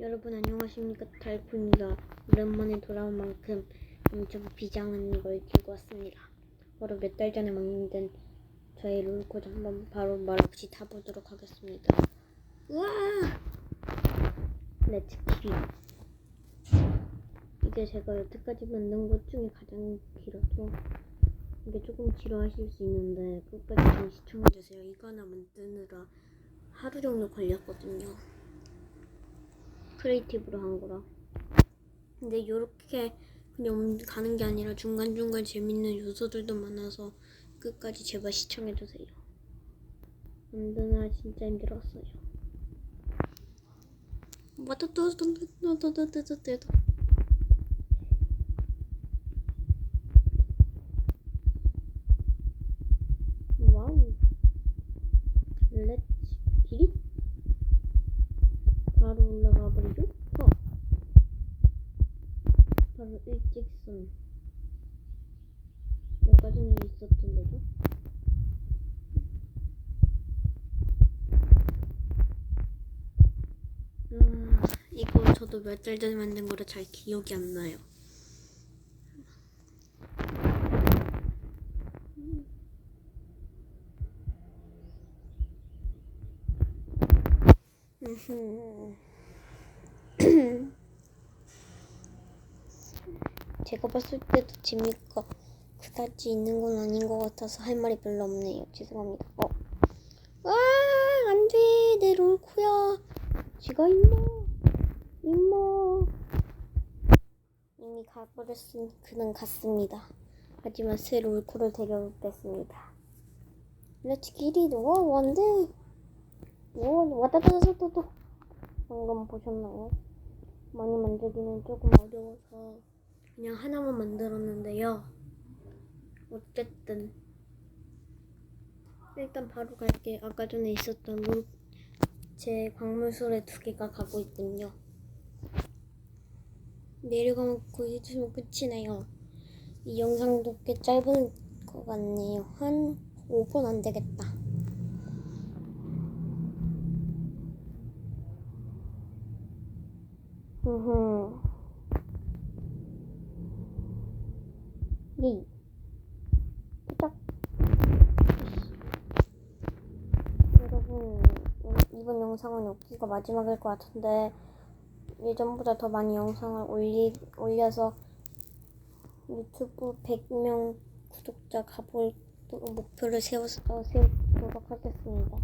여러분 안녕하십니까 달프입니다. 오랜만에 돌아온 만큼 엄청 비장한 걸 들고 왔습니다. 바로 몇 달 전에 만든 저의 롤코드 한번 바로 말 없이 타보도록 하겠습니다. 우와! 렛츠 키 이게 제가 여태까지 만든 것 중에 가장 길어서 이게 조금 지루하실 수 있는데 끝까지 좀 시청해주세요. 이거 하나 만드느라 하루 종일 걸렸거든요. 크리에이티브로 한 거라. 근데 요렇게 그냥 가는 게 아니라 중간중간 재밌는 요소들도 많아서 끝까지 제발 시청해주세요. 만드느라 진짜 힘들었어요. 와따따따따따따따따따 와우. 렛츠 기릿 바로 올라가 버리죠? 어. 바로 일직선. 아까 전에 있었던 데죠? 아, 이거 저도 몇 달 전에 만든 거라 잘 기억이 안 나요. 음흠. 제가 봤을 때도 재미가 그다지 있는 건 아닌 것 같아서 할 말이 별로 없네요. 죄송합니다. 어. 와, 안 돼. 내 롤코야. 지가 임마. 임마. 이미 가버렸으니 그는 갔습니다. 하지만 새 롤코를 데려오겠습니다. 렛츠 안 돼. 오, 와다다다다다. 방금 보셨나요? 많이 만들기는 조금 어려워서 그냥 하나만 만들었는데요. 어쨌든 일단 바로 갈게. 아까 전에 있었던 물, 제 광물소에 두 개가 가고 있군요. 거의 좀 끝이네요. 이 영상도 꽤 짧은 것 같네요. 한 5분 안 되겠다. 흐흐. 예. 딱. 여러분, 이번 영상은 여기가 마지막일 것 같은데, 예전보다 더 많이 영상을 올리, 올려서 유튜브 100명 구독자 가볼 목표를 세워, 세우도록 하겠습니다.